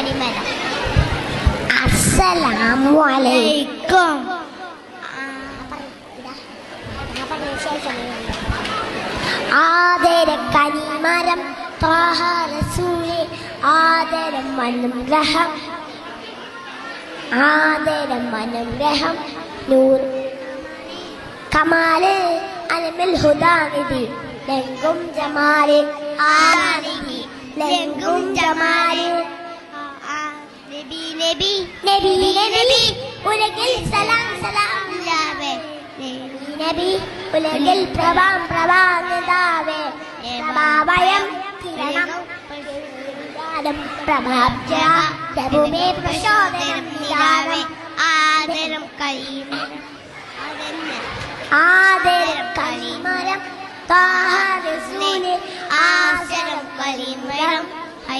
കണിമരം അസ്സലാമു അലൈക്കും ആദര കനിമരം താഹരസൂലെ ആദരം അനുഗ്രഹം. ആദരം അനുഗ്രഹം നൂർ കമാൽ അലമിൽ ഹുദാനിധി ലങ്കും ജമാൽ ആദാനിധി ലങ്കും ജമാൽ നബി നബി നബി നബി. ഉലകിൽ സലാം സലാം. ഇല്ലാവേ നബി ഉലകിൽ പ്രഭാം പ്രഭാനിതാവേ പ്രഭാവയം കിരണം. പ്രഭാബ്ജ പ്രഭുമേ പ്രചോദനം നിദാനം ആദരം കൈമരം. ആദരം കളിമരം താഹരസൂലെ ആസരം കലിമരം